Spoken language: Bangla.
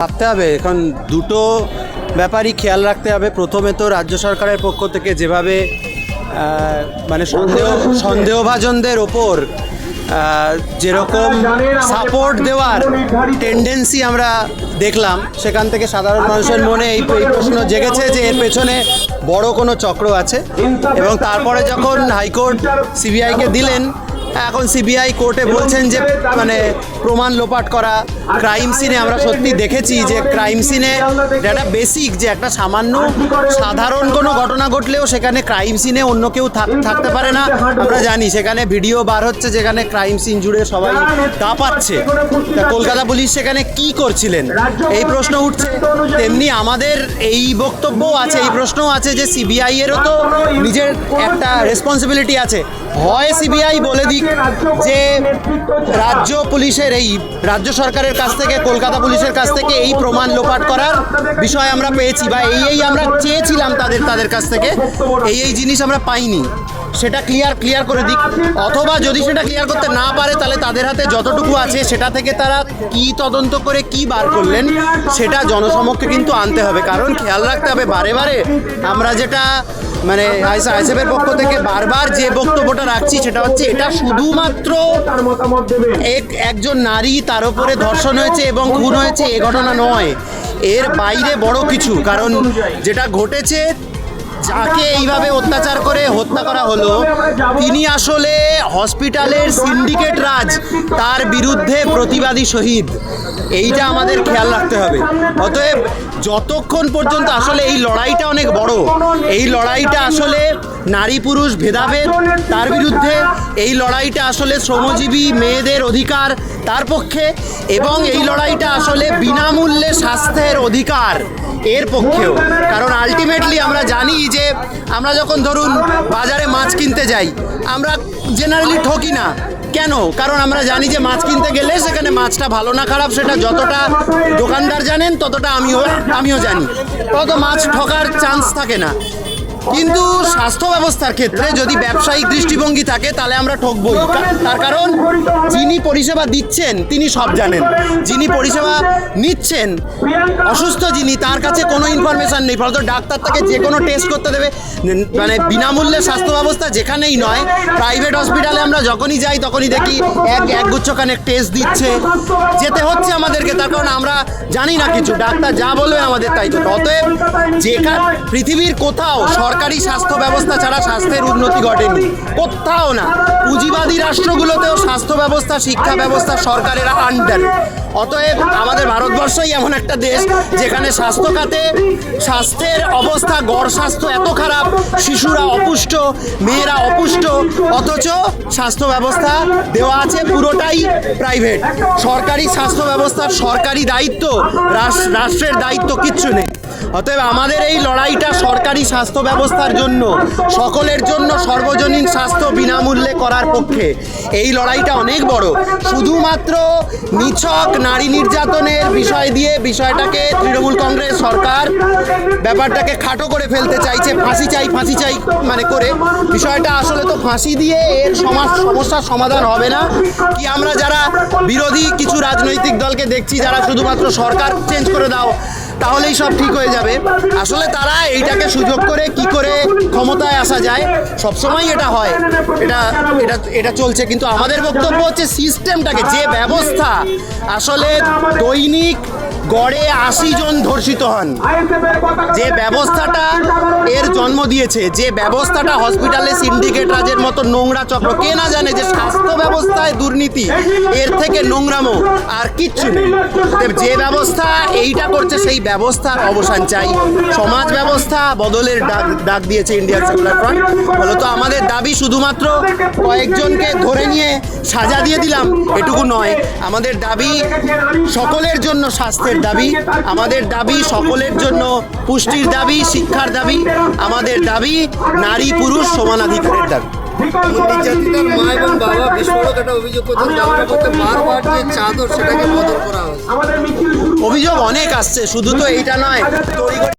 ভাবতে হবে এখন দুটো ব্যাপারই খেয়াল রাখতে হবে। প্রথমে তো রাজ্য সরকারের পক্ষ থেকে যেভাবে মানে সন্দেহ, সন্দেহভাজনদের ওপর যেরকম সাপোর্ট দেওয়ার টেন্ডেন্সি আমরা দেখলাম, সেখান থেকে সাধারণ মানুষের মনে এই প্রশ্ন জেগেছে যে এর পেছনে বড় কোনো চক্র আছে। এবং তারপরে যখন হাইকোর্ট সিবিআইকে দিলেন এখন সিবিআই কোর্টে বলছেন যে মানে প্রমাণ লোপাট করা ক্রাইম সিনে আমরা সত্যি দেখেছি যে ক্রাইম সিনে একটা বেসিক যে একটা সামান্য সাধারণ কোনো ঘটনা ঘটলেও সেখানে ক্রাইম সিনে অন্য কেউ থাকতে পারে না। আমরা জানি সেখানে ভিডিও বার হচ্ছে, যেখানে ক্রাইম সিন জুড়ে সবাই কাঁপাচ্ছে তা কলকাতা পুলিশ সেখানে কি করছিলেন? এই প্রশ্ন উঠছে। তেমনি আমাদের এই বক্তব্য আছে, এই প্রশ্নও আছে যে সিবিআই এরও তো নিজের একটা রেসপন্সিবিলিটি আছে। হয় সিবিআই বলে দিক যে রাজ্য পুলিশের এই রাজ্য সরকারের কাছ থেকে, কলকাতা পুলিশের কাছ থেকে এই প্রমাণ লোপাট করার বিষয় আমরা পেয়েছি বা এই এই আমরা চেয়েছিলাম তাদের তাদের কাছ থেকে। এই এই জিনিস আমরা পাইনি। সেটা ক্লিয়ার ক্লিয়ার করে দিক। অথবা যদি সেটা ক্লিয়ার করতে না পারে, তাহলে তাদের হাতে যতটুকু আছে, সেটা থেকে তারা কি তদন্ত করে কি বার করলেন, সেটা জনসমক্ষে কিন্তু আনতে হবে। কারণ খেয়াল রাখতে হবে, বারে বারে আমরা যেটা মানে আইসিএফের পক্ষ থেকে বারবার যে বক্তব্যটা রাখছি সেটা হচ্ছে এটা শুধুমাত্র এক একজন নারী তার উপরে ধর্ষণ হয়েছে এবং খুন হয়েছে, এ ঘটনা নয়। এর বাইরে বড় কিছু, কারণ যেটা ঘটেছে, যাকে এইভাবে অত্যাচার করে হত্যা করা হলো, তিনি আসলে হসপিটালের সিন্ডিকেট রাজ তার বিরুদ্ধে প্রতিবাদী শহীদ। এইটা আমাদের খেয়াল রাখতে হবে। অতএব যতক্ষণ পর্যন্ত আসলে এই লড়াইটা অনেক বড়, এই লড়াইটা আসলে নারী পুরুষ ভেদাভেদ, তার বিরুদ্ধে এই লড়াইটা আসলে শ্রমজীবী মেয়েদের অধিকার তার পক্ষে এবং এই লড়াইটা আসলে বিনামূল্যে স্বাস্থ্যের অধিকার এর পক্ষেও। কারণ আলটিমেটলি আমরা জানি যে আমরা যখন ধরুন বাজারে মাছ কিনতে যাই, আমরা জেনারেলি ঠকি না। কেন? কারণ আমরা জানি যে মাছ কিনতে গেলে সেখানে মাছটা ভালো না খারাপ, সেটা যতটা দোকানদার জানেন, ততটা আমিও আমিও জানি। তত মাছ ঠকার চান্স থাকে না। কিন্তু স্বাস্থ্য ব্যবস্থার ক্ষেত্রে যদি ব্যবসায়িক দৃষ্টিভঙ্গি থাকে তাহলে আমরা ঠকবই। তার কারণ যিনি পরিষেবা দিচ্ছেন তিনি সব জানেন। যিনি পরিষেবা নিচ্ছেন অসুস্থ যিনি তার কাছে কোনো ইনফরমেশন নেই। ফলত ডাক্তার তাকে যে কোনো টেস্ট করতে দেবে। মানে বিনামূল্যে স্বাস্থ্য ব্যবস্থা যেখানেই নয় প্রাইভেট হসপিটালে আমরা যখনই যাই তখনই দেখি এক এক একগুচ্ছখানেক টেস্ট দিচ্ছে। যেতে হচ্ছে আমাদেরকে তার কারণ আমরা জানি না কিছু। ডাক্তার যা বলবে আমাদের তাই তো। অতএব যেখানে পৃথিবীর কোথাও সরকারি স্বাস্থ্য ব্যবস্থা ছাড়া স্বাস্থ্যের উন্নতি ঘটেনি। কোথাও না। পুঁজিবাদী রাষ্ট্রগুলোতেও স্বাস্থ্য ব্যবস্থা, শিক্ষা ব্যবস্থা সরকারের আন্ডার অতএব আমাদের ভারতবর্ষই এমন একটা দেশ যেখানে স্বাস্থ্য খাতে স্বাস্থ্যের অবস্থা, গড় স্বাস্থ্য এত খারাপ, শিশুরা অপুষ্ট, মেয়েরা অপুষ্ট, অথচ স্বাস্থ্য ব্যবস্থা দেওয়া আছে পুরোটাই প্রাইভেট সরকারি স্বাস্থ্য ব্যবস্থার সরকারি দায়িত্ব রাষ্ট্রের দায়িত্ব কিচ্ছু নেই। অতএব আমাদের এই লড়াইটা সরকারি স্বাস্থ্য ব্যবস্থার জন্য, সকলের জন্য সর্বজনীন স্বাস্থ্য বিনামূল্যে করার পক্ষে। এই লড়াইটা অনেক বড়। শুধুমাত্র নিছক নারী নির্যাতনের বিষয় দিয়ে বিষয়টাকে তৃণমূল কংগ্রেস সরকার ব্যাপারটাকে খাটো করে ফেলতে চাইছে, ফাঁসি চাই ফাঁসি চাই মানে করে। বিষয়টা আসলে তো ফাঁসি দিয়ে এর সমাজ সমস্যার সমাধান হবে না। কি আমরা যারা বিরোধী কিছু রাজনৈতিক দলকে দেখছি, যারা শুধুমাত্র সরকার চেঞ্জ করে দাও তাহলেই সব ঠিক হয়ে যাবে। আসলে তারা এইটাকে সুযোগ করে কি করে ক্ষমতায় আসা যায় সবসময় এটা হয়। এটা এটা এটা চলছে। কিন্তু আমাদের বক্তব্য হচ্ছে সিস্টেমটাকে যে ব্যবস্থা আসলে দৈনিক গড়ে আশি জন ধর্ষিত হন। যে ব্যবস্থাটা এর জন্ম দিয়েছে, যে ব্যবস্থাটা হসপিটালে সিন্ডিকেট রাজের মতো নোংরা চক্র, কে না জানে যে স্বাস্থ্য ব্যবস্থায় দুর্নীতি, এর থেকে নোংরামো আর কিচ্ছু নেই। যে ব্যবস্থা এইটা করছে, সেই ব্যবস্থার অবসান চাই। সমাজ ব্যবস্থা বদলের ডাক ডাক দিয়েছে ইন্ডিয়ান সেকুলার ফ্রন্ট। ফলত আমাদের দাবি শুধুমাত্র কয়েকজনকে ধরে নিয়ে সাজা দিয়ে দিলাম, এটুকু নয়। আমাদের দাবি সকলের জন্য স্বাস্থ্যের দাবি আমাদের দাবি সকলের জন্য পুষ্টির দাবি শিক্ষার দাবি আমাদের দাবি নারী পুরুষ সমানাধিকারের দাবি। নির্যাতিতার মা এবং বাবা বিস্ফোরক একটা অভিযোগ করছেন জামাটা করতে বারবার যে চাদর সেটাকে বদল করা হয়েছে। অভিযোগ অনেক আসছে শুধু তো এইটা নয়